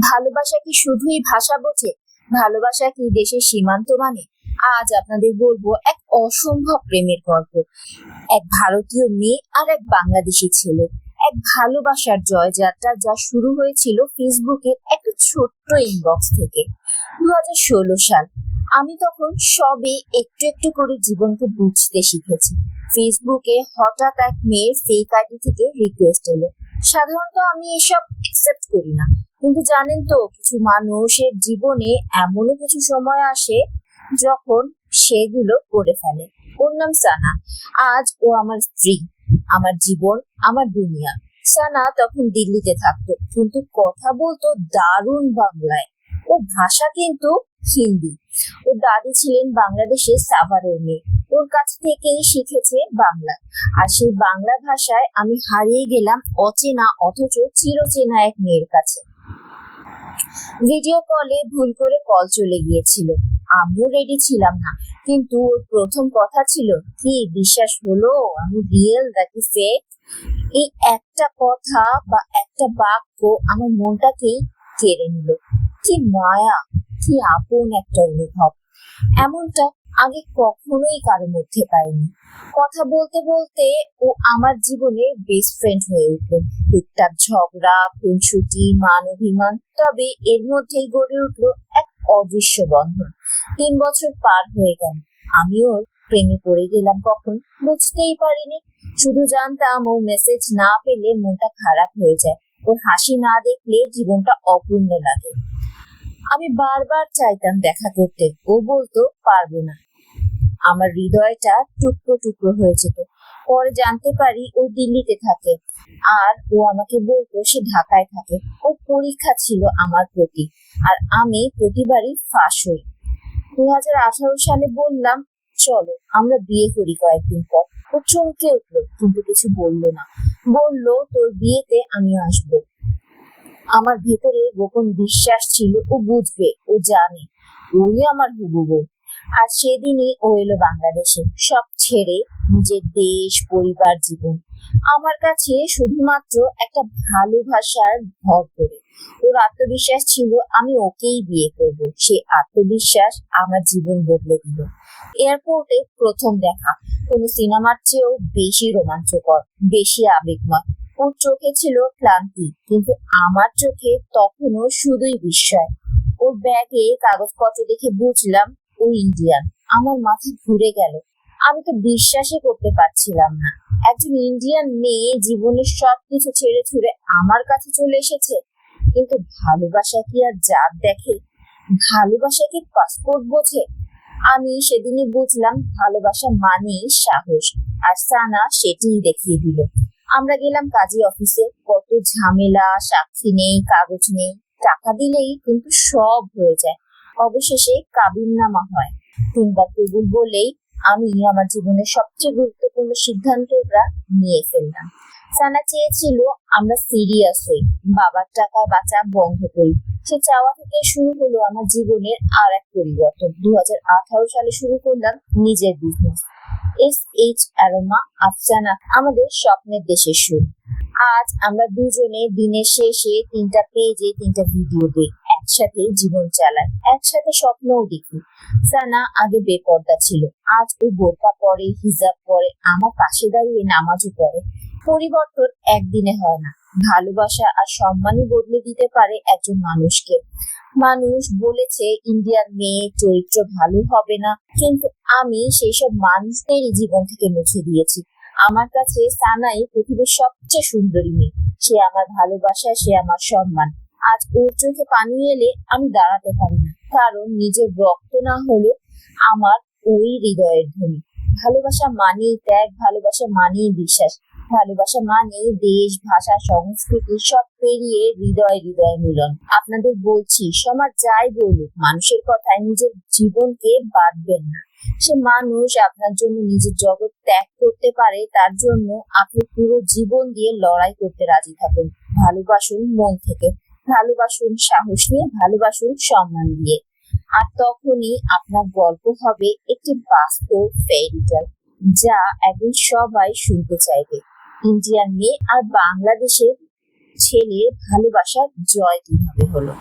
ভালোবাসা কি শুধুই ভাষা বোঝে? ভালোবাসা কি দেশের সীমান্ত মানে? আজ আপনাদের বলব এক অসম্ভব প্রেমের গল্প। এক ভারতীয় মেয়ে আর এক বাংলাদেশি ছেলে। এক ভালোবাসার জয়যাত্রা যা শুরু হয়েছিল ফেসবুকে একটা ছোট্ট ইনবক্স থেকে। দু হাজার ষোলো সাল। আমি তখন সবে একটু একটু করে জীবনকে বুঝতে শিখেছি। ফেসবুকে হঠাৎ এক মেয়ের ফেক আইডি থেকে রিকোয়েস্ট এলো। সাধারণত আমি এসব অ্যাকসেপ্ট করি না। কিন্তু জানেন তো, কিছু মানুষের জীবনে এমনও কিছু সময় আসে যখন সেগুলো করে ফেলে। ওর নাম সানা। আজ ও আমার স্ত্রী, আমার জীবন, আমার দুনিয়া। সানা তখন দিল্লিতে থাকতো, কিন্তু কথা বলতো দারুণ বাংলায়। ও ভাষা কিন্তু হিন্দি। ওর দাদি ছিলেন বাংলাদেশের সাভারের মেয়ে। ওর কাছ থেকেই শিখেছে বাংলা। আর সেই বাংলা ভাষায় আমি হারিয়ে গেলাম অচেনা, অথচ চিরচেনা এক মেয়ের কাছে। ভিডিও কলে ভুল করে কল চলে গিয়েছিল। আমিও রেডি ছিলাম না। কিন্তু প্রথম কথা ছিল, কি বিশ্বাস হলো? আমি রিয়েল নাকি ফেক এই একটা কথা বা একটা বাক্য আমার মনটাকেই কেড়ে নিল। কি মায়া, কি আপন একটা অনুভব। এমনটা আগে কখনোই কারোর মধ্যে পাইনি। কথা বলতে বলতে ও আমার জীবনে বেস্ট ফ্রেন্ড হয়ে উঠল। টুকটাক ঝগড়া, খুনসুটি মান অভিমান তবে এর মধ্যেই গড়ে উঠল এক অদৃশ্য বন্ধন। তিন বছর পার হয়ে গেল। আমি ওর প্রেমে পড়ে গেলাম কখন? বুঝতেই পারিনি। শুধু জানতাম ও মেসেজ না পেলে মনটা খারাপ হয়ে যায়। ওর হাসি না দেখলে জীবনটা অপূর্ণ লাগে। আমি বারবার চাইতাম দেখা করতে। ও বলতো, পারব না। আমার হৃদয়টা টুকরো টুকরো হয়ে যেত। পরে জানতে পারি ও দিল্লিতে থাকে। আর ও আমাকে বলতো সে ঢাকায় থাকে। ও পরীক্ষা ছিল আমার প্রতি। আর আমি প্রতিবারই ফাঁস হই। দু হাজার আঠারো সালে বললাম, চলো, আমরা বিয়ে করি কয়েকদিন পর। ও চমকে উঠল, কিন্তু কিছু বলল না। বলল, তোর বিয়েতে আমি আসব। আমার ভেতরে গোপন বিশ্বাস ছিল ও বুঝবে, ও জানে। ওই আমার হুবু বউ আর সেদিনই ও এলো বাংলাদেশে। সব ছেড়ে নিজের দেশ, পরিবার, জীবন। আমার কাছে শুধুমাত্র একটা ভালোবাসার ভর করে ওর আত্মবিশ্বাস ছিল, আমি ওকেই বিয়ে করব। সে আত্মবিশ্বাস আমার জীবন বদলে দিল। এয়ারপোর্টে প্রথম দেখা। কোনো সিনেমার চেয়েও বেশি রোমাঞ্চকর, বেশি আবেগময়। ওর চোখে ছিল ক্লান্তি, কিন্তু আমার চোখে তখনও শুধুই বিস্ময়। ওর ব্যাগে কাগজপত্র দেখে বুঝলাম ও ইন্ডিয়ান। আমার মাথা ঘুরে গেল। আমি তো বিশ্বাসই করতে পারছিলাম না। একজন ইন্ডিয়ান মেয়ে জীবনের সবকিছু ছেড়ে ছুড়ে আমার কাছে চলে এসেছে। কিন্তু ভালোবাসা কি আর জাত দেখে? ভালোবাসা কি পাসপোর্ট বোঝে? আমি সেদিনই বুঝলাম ভালোবাসা মানেই সাহস। আর সানা সেটিই দেখিয়ে দিল। আমরা গেলাম কাজী অফিসে। কত ঝামেলা, সাক্ষী নেই, কাগজ নেই। টাকা দিলেই কিন্তু সব হয়ে যায়। অবশেষে কাবিন নামা হয়। তিনবার কবুল বলেই আমি আমার জীবনের সবচেয়ে গুরুত্বপূর্ণ সিদ্ধান্তটা নিয়ে ফেললাম। সানা চেয়েছিল আমরা সিরিয়াস হই, বাবার টাকা বাঁচা বন্ধ করি। সে চাওয়া থেকে শুরু হলো আমার জীবনের আর এক পরিবর্তন। দু হাজার আঠারো সালে শুরু করলাম নিজের business S H aroma Afsana, আমাদের স্বপ্নের দেশের সুর। আজ আমরা দুজনে দিনের শেষে তিনটা পেজে তিনটা ভিডিও দিই একসাথে জীবন চালাই একসাথে স্বপ্নও দেখি। সানা আগে বেপর্দা ছিল, আজ ও বোরকা পরে, হিজাব পরে, আমার পাশে দাঁড়িয়ে নামাজও পড়ে। পরিবর্তন একদিনে হয় না, ভালোবাসা আর সম্মানই বদলে দিতে পারে একজন মানুষকে। মানুষ বলেছে ইন্ডিয়ান মেয়ে, চরিত্র ভালো হবে না। কিন্তু আমি সেই সব মানুষদেরই জীবন থেকে মুছে দিয়েছি। আমার কাছে সানাই পৃথিবীর সবচেয়ে সুন্দরী মেয়ে। সে আমার ভালোবাসা, সে আমার সম্মান। আজ ওর চোখে পানি এলে আমি দাঁড়াতে পারি না। কারণ নিজের রক্ত না হলো আমার ওই হৃদয়ের ধ্বনি। ভালোবাসা মানেই ত্যাগ, ভালোবাসা মানেই বিশ্বাস। ভালোবাসা মানেই দেশ, ভাষা, সংস্কৃতি সব পেরিয়ে হৃদয় হৃদয় মিলন। আপনাদের বলছি, সমাজ যাই বলুক, মানুষের কথায় নিজের জীবনকে বাঁধবেন না। সে মানুষ আপনার জন্য নিজের জগৎ ত্যাগ করতে পারে, তার জন্য আপনি পুরো জীবন দিয়ে লড়াই করতে রাজি থাকুন। ভালোবাসুন মন থেকে। ভালোবাসুন সাহস নিয়ে, ভালোবাসুন সম্মান দিয়ে আর তখনই আপনার গল্প হবে একটি বাস্তব ফেরিটাল যা একদিন সবাই শুনতে চাইবে। ইন্ডিয়ান মেয়ে আর বাংলাদেশের ছেলে ভালোবাসার জয় কীভাবে হলো।